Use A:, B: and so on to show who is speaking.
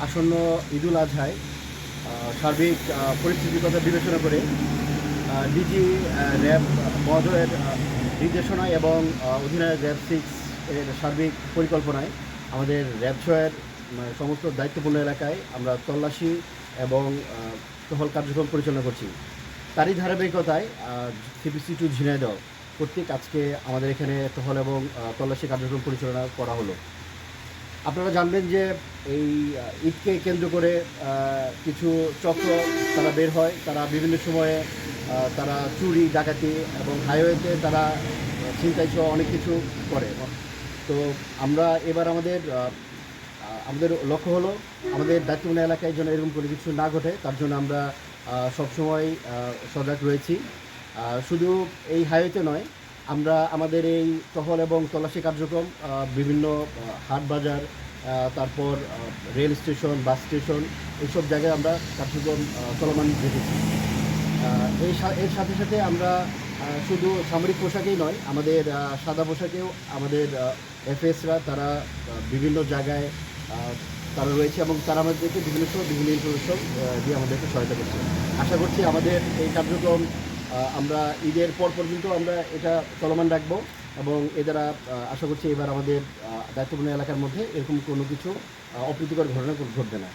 A: আসন্ন ঈদুল আজহায় সার্বিক পরিস্থিতির কথা বিবেচনা করে ডিজি র্যাব আহ, নির্দেশনায় এবং অধিনায়ক র্যাব সিক্স এর সার্বিক পরিকল্পনায় আমাদের র্যাব ছয়ের সমস্ত দায়িত্বপূর্ণ এলাকায় আমরা তল্লাশি এবং টহল কার্যক্রম পরিচালনা করছি। তারই ধারাবাহিকতায় সিপিসি টু ঝিনাইদহ কর্তৃক আজকে আমাদের এখানে টহল এবং তল্লাশি কার্যক্রম পরিচালনা করা হলো। আপনারা জানবেন যে এই ঈদকে কেন্দ্র করে কিছু চক্র তারা বের হয়। তারা বিভিন্ন সময়ে তারা চুরি, ডাকাতি এবং হাইওয়েতে তারা ছিনতাই সহ অনেক কিছু করে। তো আমরা এবার আমাদের আমাদের লক্ষ্য হলো আমাদের দায়িত্বপূর্ণ এলাকায় যেন এরকম কোনো কিছু না ঘটে, তার জন্য আমরা সবসময় সজাগ রয়েছি। শুধু এই হাইওয়েতে নয়, আমরা আমাদের এই টহল এবং তল্লাশি কার্যক্রম বিভিন্ন হাট বাজার তারপর রেল স্টেশন, বাস স্টেশন, এইসব জায়গায় আমরা কার্যক্রম চলমান রেখেছি। এই এর সাথে সাথে আমরা শুধু সামরিক পোশাকেই নয়, আমাদের সাদা পোশাকেও আমাদের এফএসরা তারা বিভিন্ন জায়গায় তারা রয়েছে এবং তারা আমাদেরকে বিভিন্ন সময় বিভিন্ন ইনফরমেশন দিয়ে আমাদেরকে সহায়তা করছে। আশা করছি আমাদের এই কার্যক্রম আমরা ঈদের পর পর্যন্ত আমরা এটা চলমান রাখব এবং এ দ্বারা আশা করছি এবার আমাদের দায়িত্বপূর্ণ এলাকার মধ্যে এরকম কোনো কিছু অপ্রীতিকর ঘটনা ঘটবে না।